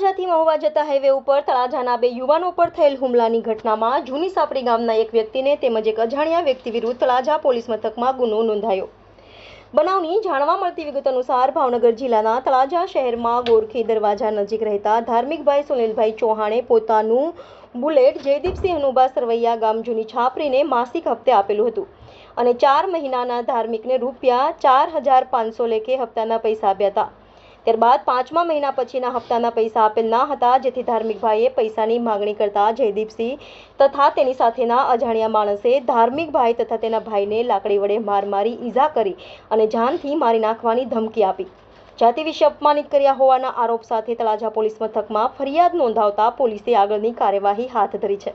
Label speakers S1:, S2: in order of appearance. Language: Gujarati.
S1: મહુવા જતા હાઈવે ઉપર તળાજાના બે યુવાનો પર થયેલ હુમલાની ઘટનામાં જૂની સાપડી ગામના એક વ્યક્તિને તેમજ એક અજાણ્યા વ્યક્તિ વિરુદ્ધ તળાજા પોલીસ મથકમાં ગુનો નોંધાયો. બનાવની જાણવા મળતી વિગત અનુસાર ભાવનગર જિલ્લાના તળાજા શહેરમાં ગોરખી દરવાજા નજીક રહેતા ધાર્મિકભાઈ સુનિલભાઈ ચૌહાણે પોતાનું બુલેટ જયદીપસિંહ હનુભા સરવૈયા ગામ જૂની છાપરીને માસિક હપ્તે આપેલું હતું અને ચાર મહિનાના ધાર્મિકને રૂપિયા ચાર હજાર પાંચસો લેખે હપ્તાના પૈસા આપ્યા હતા. ત્યારબાદ પાંચમા મહિના પછીના હપ્તાના પૈસા આપેલ ના હતા, જેથી ધાર્મિકભાઈએ પૈસાની માગણી કરતા જયદીપસિંહ તથા તેની સાથેના અજાણ્યા માણસે ધાર્મિકભાઈ તથા તેના ભાઈને લાકડી વડે માર મારી ઈજા કરી અને જાનથી મારી નાખવાની ધમકી આપી. જાતિ વિશે અપમાનિત કર્યા હોવાના આરોપ સાથે તળાજા પોલીસ મથકમાં ફરિયાદ નોંધાવતા પોલીસે આગળની કાર્યવાહી હાથ ધરી છે.